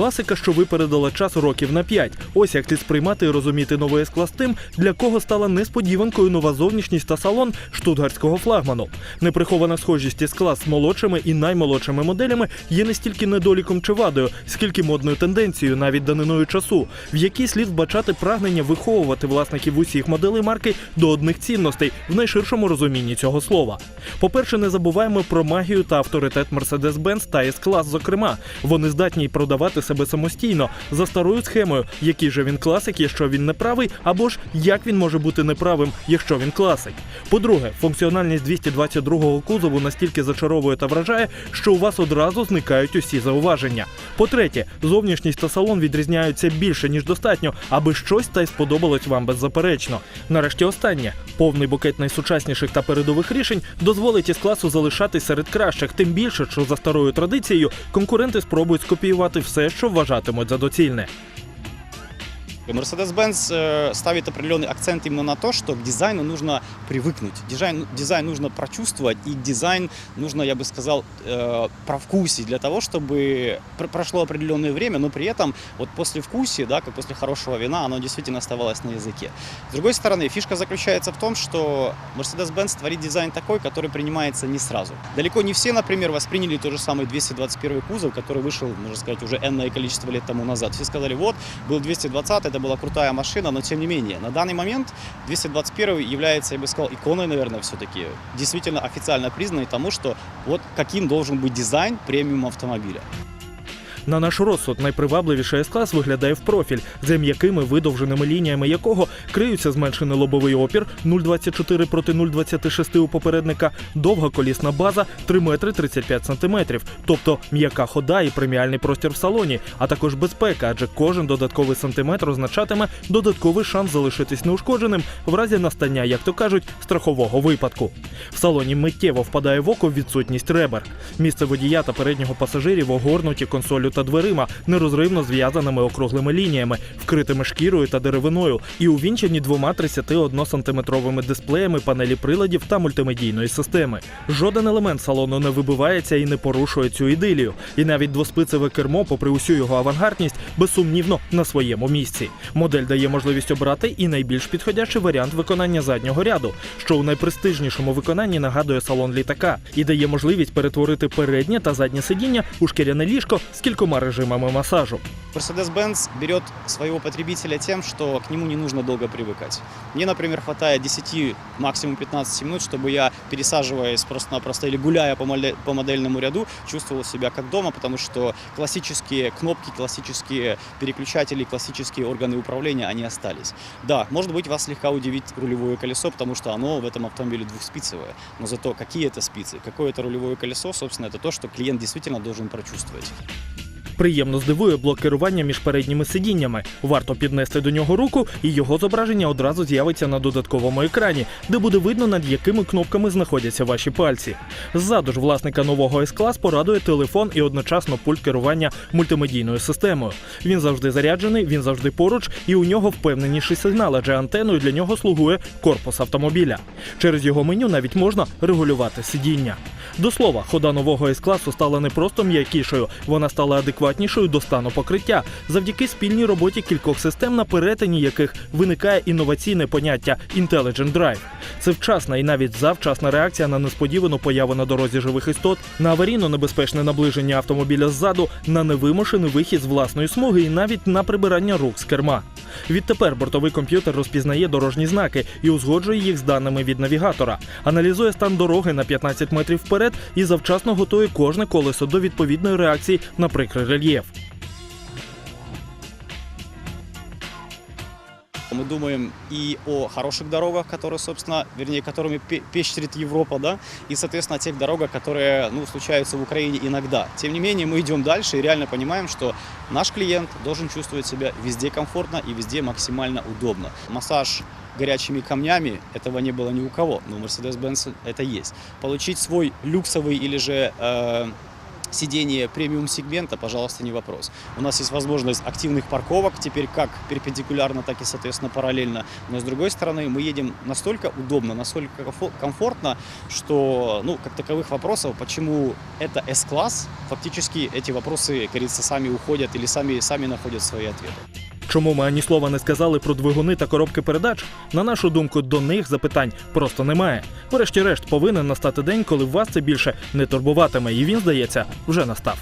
Класика, що випередила час років на п'ять. Ось як слід сприймати і розуміти новий С-клас тим, для кого стала несподіванкою нова зовнішність та салон штутгарського флагману. Неприхована схожість із клас з молодшими і наймолодшими моделями є не стільки недоліком чи вадою, скільки модною тенденцією, навіть даниною часу, в якій слід вбачати прагнення виховувати власників усіх моделей марки до одних цінностей в найширшому розумінні цього слова. По-перше, не забуваємо про магію та авторитет Mercedes-Benz та S-клас, зокрема. Вони здатні продавати себе самостійно за старою схемою, який же він класик, якщо він не правий, або ж як він може бути неправим, якщо він класик. По-друге, функціональність 222-го кузову настільки зачаровує та вражає, що у вас одразу зникають усі зауваження. По-третє, зовнішність та салон відрізняються більше ніж достатньо, аби щось та й сподобалось вам беззаперечно. Нарешті останнє повний букет найсучасніших та передових рішень дозволить із класу залишатись серед кращих, тим більше, що за старою традицією конкуренти спробують скопіювати все, що вважатимуть за доцільне. Mercedes-Benz э, ставит определенный акцент именно на то, что к дизайну нужно привыкнуть. Дизайн, дизайн нужно прочувствовать, и дизайн нужно, я бы сказал, э, провкусить для того, чтобы пр- прошло определенное время, но при этом вот после вкуса, да, как после хорошего вина, оно действительно оставалось на языке. С другой стороны, фишка заключается в том, что Mercedes-Benz творит дизайн такой, который принимается не сразу. Далеко не все, например, восприняли тот же самый 221 кузов, который вышел, можно сказать, уже энное количество лет тому назад. Все сказали, вот, был 220, это была крутая машина, но тем не менее, на данный момент 221 является, я бы сказал, иконой, наверное, все-таки, действительно официально признанной тому, что вот каким должен быть дизайн премиум автомобиля. На наш розсуд найпривабливіший С-клас виглядає в профіль, за м'якими видовженими лініями якого криються зменшений лобовий опір 0,24 проти 0,26 у попередника, довга колісна база 3 метри 35 сантиметрів, тобто м'яка хода і преміальний простір в салоні, а також безпека, адже кожен додатковий сантиметр означатиме додатковий шанс залишитись неушкодженим в разі настання, як то кажуть, страхового випадку. В салоні миттєво впадає в око відсутність ребер. Місце водія та переднього пасажирів огорнуті консолю та дверима, нерозривно зв'язаними округлими лініями, вкритими шкірою та деревиною, і увінчені двома 31-сантиметровими дисплеями панелі приладів та мультимедійної системи. Жоден елемент салону не вибивається і не порушує цю ідилію. І навіть двоспицеве кермо, попри усю його авангардність, безсумнівно на своєму місці. Модель дає можливість обрати і найбільш підходящий варіант виконання заднього ряду, що у найпрестижнішому виконанні нагадує салон літака, і дає можливість перетворити переднє та заднє сидіння у шкіряне ліжко з кількома режимами масажу. Mercedes-Benz берет своего потребителя тем, что к нему не нужно долго привыкать. Мне, например, хватает 10, максимум 15 минут, чтобы я, пересаживаясь просто-напросто или гуляя по, модель- по модельному ряду, чувствовал себя как дома, потому что классические кнопки, классические переключатели, классические органы управления, они остались. Да, может быть, вас слегка удивит рулевое колесо, потому что оно в этом автомобиле двухспицевое. Но зато какие это спицы, какое это рулевое колесо, собственно, это то, что клиент действительно должен прочувствовать. Приємно здивує блок керування між передніми сидіннями. Варто піднести до нього руку, і його зображення одразу з'явиться на додатковому екрані, де буде видно, над якими кнопками знаходяться ваші пальці. Ззаду ж власника нового S-клас порадує телефон і одночасно пульт керування мультимедійною системою. Він завжди заряджений, він завжди поруч, і у нього впевненіший сигнал, адже антеною для нього слугує корпус автомобіля. Через його меню навіть можна регулювати сидіння. До слова, хода нового S-класу стала не просто м'якішою, вона стала адекватнішою до стану покриття завдяки спільній роботі кількох систем, на перетині яких виникає інноваційне поняття Intelligent Drive. Це вчасна і навіть завчасна реакція на несподівану появу на дорозі живих істот, на аварійно-небезпечне наближення автомобіля ззаду, на невимушений вихід з власної смуги і навіть на прибирання рук з керма. Відтепер бортовий комп'ютер розпізнає дорожні знаки і узгоджує їх з даними від навігатора, аналізує стан дороги на 15 метрів вперед і завчасно готує кожне колесо до відповідної реакції на прикрий рельєф. Мы думаем и о хороших дорогах, которые, собственно, вернее, которыми пе- пещерит Европа, да, и, соответственно, о тех дорогах, которые, ну, случаются в Украине иногда. Тем не менее, мы идем дальше и реально понимаем, что наш клиент должен чувствовать себя везде комфортно и везде максимально удобно. Массаж горячими камнями этого не было ни у кого, но у Mercedes-Benz это есть. Получить свой люксовый или же э, сиденье премиум-сегмента, пожалуйста, не вопрос. У нас есть возможность активных парковок, теперь как перпендикулярно, так и, соответственно, параллельно. Но с другой стороны, мы едем настолько удобно, настолько комфо- комфортно, что, ну, как таковых вопросов, почему это S-класс, фактически эти вопросы, как говорится, сами уходят или сами, сами находят свои ответы. Чому ми ані слова не сказали про двигуни та коробки передач? На нашу думку, до них запитань просто немає. Врешті-решт, повинен настати день, коли вас це більше не турбуватиме, і він, здається, вже настав.